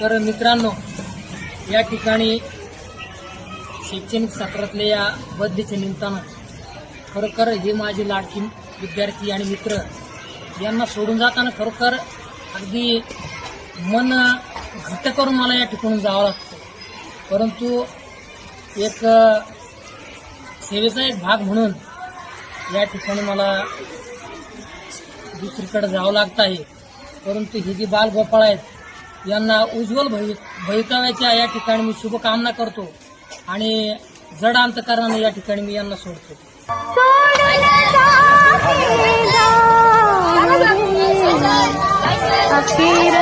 तर मित्रांनो या ठिकाणी शैक्षणिक सत्रातल्या या बद्धीच्या निमित्तानं खरोखर हे माझे लाडकी विद्यार्थी आणि मित्र यांना सोडून जाताना खरोखर अगदी मन घट्ट करून मला या ठिकाणून जावं लागतं. परंतु एक सेवेचा एक भाग म्हणून या ठिकाणी मला दुसरीकडे जावं लागतं आहे. परंतु ही जी बालगोपाळ आहेत यांना उज्ज्वल भवि भवितव्याच्या या ठिकाणी मी शुभकामना करतो आणि जड अंतकारणाने या ठिकाणी मी यांना सोडतो. अखेर